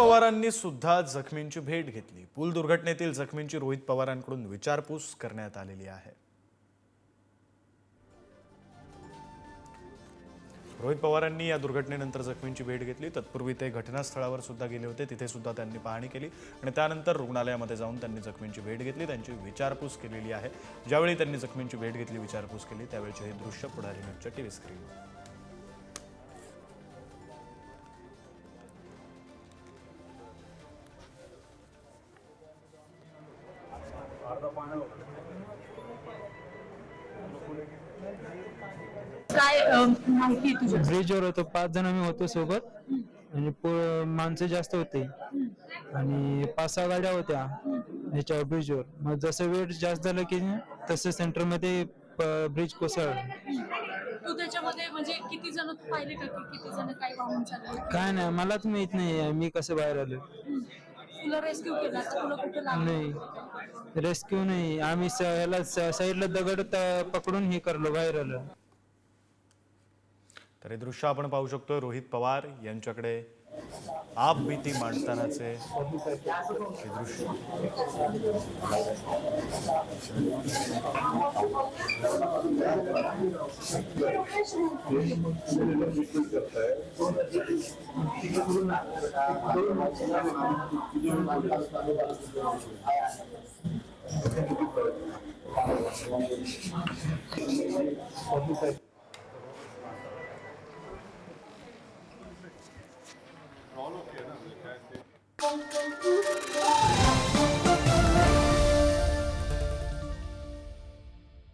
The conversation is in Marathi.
पवारांनी सुद्धा जखमींची भेट घेतली. पूल दुर्घटनेतील जखमींची रोहित पवारांकडून विचारपूस करण्यात आलेली आहे. रोहित पवारांनी या दुर्घटनेनंतर जखमींची भेट घेतली. तत्पूर्वी ते घटनास्थळावर सुद्धा गेले होते. तिथे सुद्धा त्यांनी पाहणी केली आणि त्यानंतर रुग्णालयामध्ये जाऊन त्यांनी जखमींची भेट घेतली. त्यांची विचारपूस केलेली आहे. ज्यावेळी त्यांनी जखमींची भेट घेतली विचारपूस केली त्यावेळीचे हे दृश्य पुढारी न्यूजच्या टीव्ही स्क्रीनवर. काय माहिती ब्रिजवर होतो. पाच जण आम्ही होतो सोबत. आणि पो- माणसं जास्त होते. आणि पाच सहा गाड्या होत्या ह्याच्यावर ब्रिजवर मग जसं वेळ जास्त झालं की तसं सेंटरमध्ये ब्रिज कोसळलं. तू त्याच्यामध्ये म्हणजे किती जण तू पाहिले का की किती जण काय वाहून चालले काय नाही मलाच माहीत नाही मी कसं बाहेर आलो तुला रेस्क्यू केला तुला कुठे नाही. रेस्क्यू नाही. आम्ही याला साईडला दगड त- पकडून हे करलो बाहेर आलं तर हे दृश्य आपण पाहू शकतो रोहित पवार यांच्याकडे आप भीती मांडतानाचे दृश्य. All okay, no,